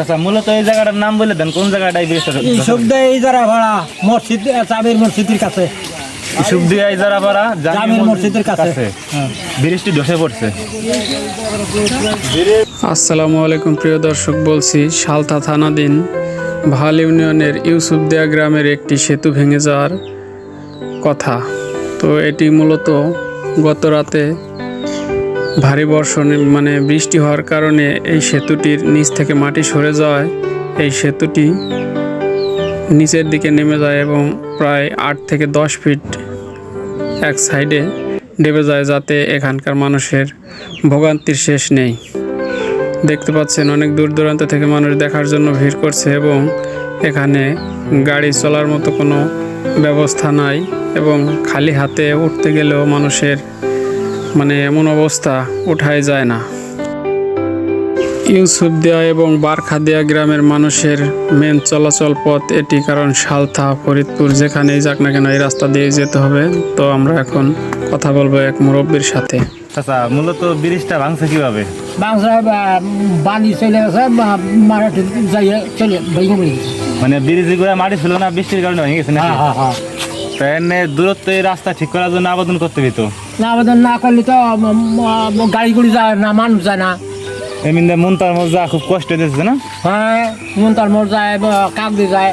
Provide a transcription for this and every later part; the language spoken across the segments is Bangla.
আচ্ছা মূলত এই জায়গাটার নাম বলে দেন কোন জায়গাটাই ব্রিজটা এই শব্দ এই যারা ভাড়া মসজিদ চাবির মসজিদের কাছে। জামির মসজিদের হ্যাঁ। ধসে পড়ছে। আসসালামু আলাইকুম প্রিয় দর্শক বলছি সালথা থানাধীন ভালো ইউনিয়নের ইউসুফদিয়া গ্রামের একটি সেতু ভেঙে যাওয়ার কথা। তো এটি মূলত গত রাতে ভারী বর্ষণে মানে বৃষ্টি হওয়ার কারণে এই সেতুটির নিচ থেকে মাটি সরে যাওয়ায় এই সেতুটি নিচের দিকে নেমে যায় এবং প্রায় আট থেকে দশ ফিট এক সাইডে ডেবে যায় যাতে এখানকার মানুষের ভোগান্তির শেষ নেই। দেখতে পাচ্ছেন অনেক দূর দূরান্ত থেকে মানুষ দেখার জন্য ভিড় করছে এবং এখানে গাড়ি চলার মতো কোনো ব্যবস্থা নাই এবং খালি হাতে উঠতে গেলেও মানুষের মানে এমন অবস্থা উঠাই যায় না। ইউসুফদিয়া এবং বারখাদিয়া গ্রামের মানুষের মেন চলাচল পথ এটি কারণ সালথা ফরিদপুর যেখানেই যাক না কেন এই রাস্তা দিয়ে যেতে হবে। তো আমরা এখন কথা বলব এক মুরব্বীর সাথে। আচ্ছা মূলত ব্রিজটা ভাঙছে কীভাবে? বাংলা বালি চলে গেছে মারাঠি চলে ভেঙে মানে ব্রিজগুলা মাটি ছিল না বৃষ্টির কারণে ভেঙে গেছে না হ্যাঁ হ্যাঁ। তো দূরত্ব এই রাস্তা ঠিক করার জন্য আবেদন করতে হইতো না আবেদন না করলে তো গাড়ি গুড়ি যায় না মানুষ যায় না। এমনি মনটার মজা খুব কষ্ট দিচ্ছে না? হ্যাঁ মন্তার মোড় যায় কাকদি যায়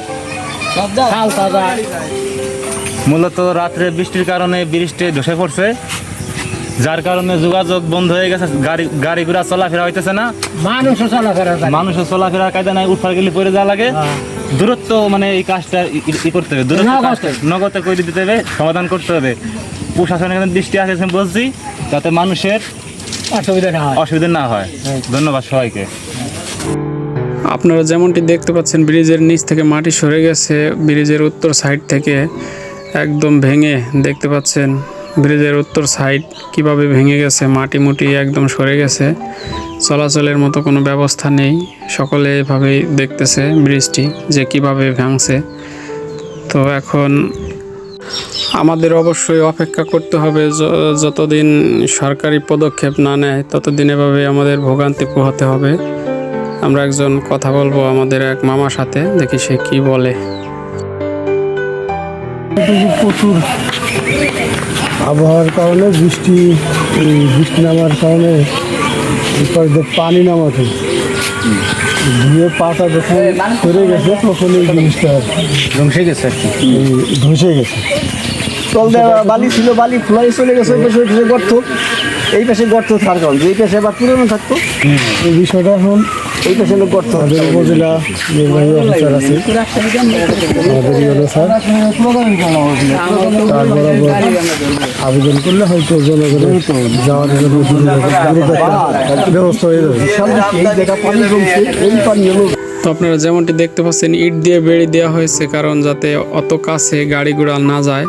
খালতা যায়। মূলত রাত্রে বৃষ্টির কারণে বৃষ্টি ধসে পড়ছে। যার কারণে যোগাযোগ বন্ধ হয়ে গেছে গাড়ি গাড়ি ঘোড়া চলাফেরা হইতেছে না। মানুষও চলাফেরা যায় মানুষের চলাফেরা কায়দা নাই উঠার গেলে পরে যাওয়া লাগে। হ্যাঁ। দূরত্ব মানে এই কাজটা ই- করতে হবে। দূরত্ব নগদে। কাজটা নগদে করে দিতে হবে সমাধান করতে হবে। প্রশাসনের এখানে দৃষ্টি আছে বলছি যাতে মানুষের অসুবিধা না হয়। অসুবিধা না হয়। হ্যাঁ। ধন্যবাদ সবাইকে। আপনারা যেমনটি দেখতে পাচ্ছেন ব্রিজের নিচ থেকে মাটি সরে গেছে। ব্রিজের উত্তর সাইড থেকে একদম ভেঙে দেখতে পাচ্ছেন। ব্রিজের উত্তর সাইড কীভাবে ভেঙে গেছে, মাটি মুটি একদম সরে গেছে, চলাচলের মতো কোনো ব্যবস্থা নেই। সকলে এভাবেই দেখতেছে ব্রিজটি যে কীভাবে ভাঙছে। তো এখন আমাদের অবশ্যই অপেক্ষা করতে হবে যতদিন সরকারি পদক্ষেপ না নেয়, ততদিন এভাবে আমাদের ভোগান্তি পোহাতে হবে। আমরা একজন কথা বলব আমাদের এক মামার সাথে, দেখি সে কি বলে। প্রচুর আবহাওয়ার কারণে বৃষ্টি বৃষ্টি নামার কারণে যে পানি নামাতে ধুয়ে পাতা যখন সরে গেছে তখন এই জিনিসটা ধ্বংসে গেছে ধসে গেছে। তল দেওয়া বালি ছিল বালি ফুলাই চলে গেছে ওই পাশে গর্ত। এই পাশে গর্ত থাকার কারণ এই পাশে আবার পুরনো থাকতো। এই বিষয়টা এখন এই পাশে লোক গর্ত আমাদের উপজেলা নির্বাহী অফিসার আছে। আমাদের ইয়েলো স্যার। তার বরাবর আবেদন করলে হয়তো জনগণের যাওয়ার জন্য ব্যবস্থা হয়ে যাবে। এই পানি হলো তো আপনারা যেমনটি দেখতে পাচ্ছেন ইট দিয়ে বেড়ি দেওয়া হয়েছে কারণ যাতে অত কাছে গাড়ি ঘোড়া না যায়।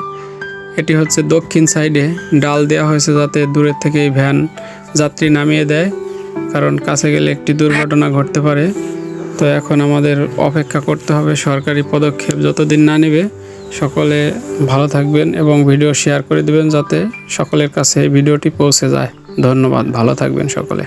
এটি হচ্ছে দক্ষিণ সাইডে ডাল দেওয়া হয়েছে যাতে দূরের থেকে ভ্যান যাত্রী নামিয়ে দেয়। কারণ কাছে গেলে একটি দুর্ঘটনা ঘটতে পারে। তো এখন আমাদের অপেক্ষা করতে হবে সরকারি পদক্ষেপ যতদিন না নেবে। সকলে ভালো থাকবেন এবং ভিডিও শেয়ার করে দেবেন যাতে সকলের কাছে ভিডিওটি পৌঁছে যায়। ধন্যবাদ, ভালো থাকবেন সকলে।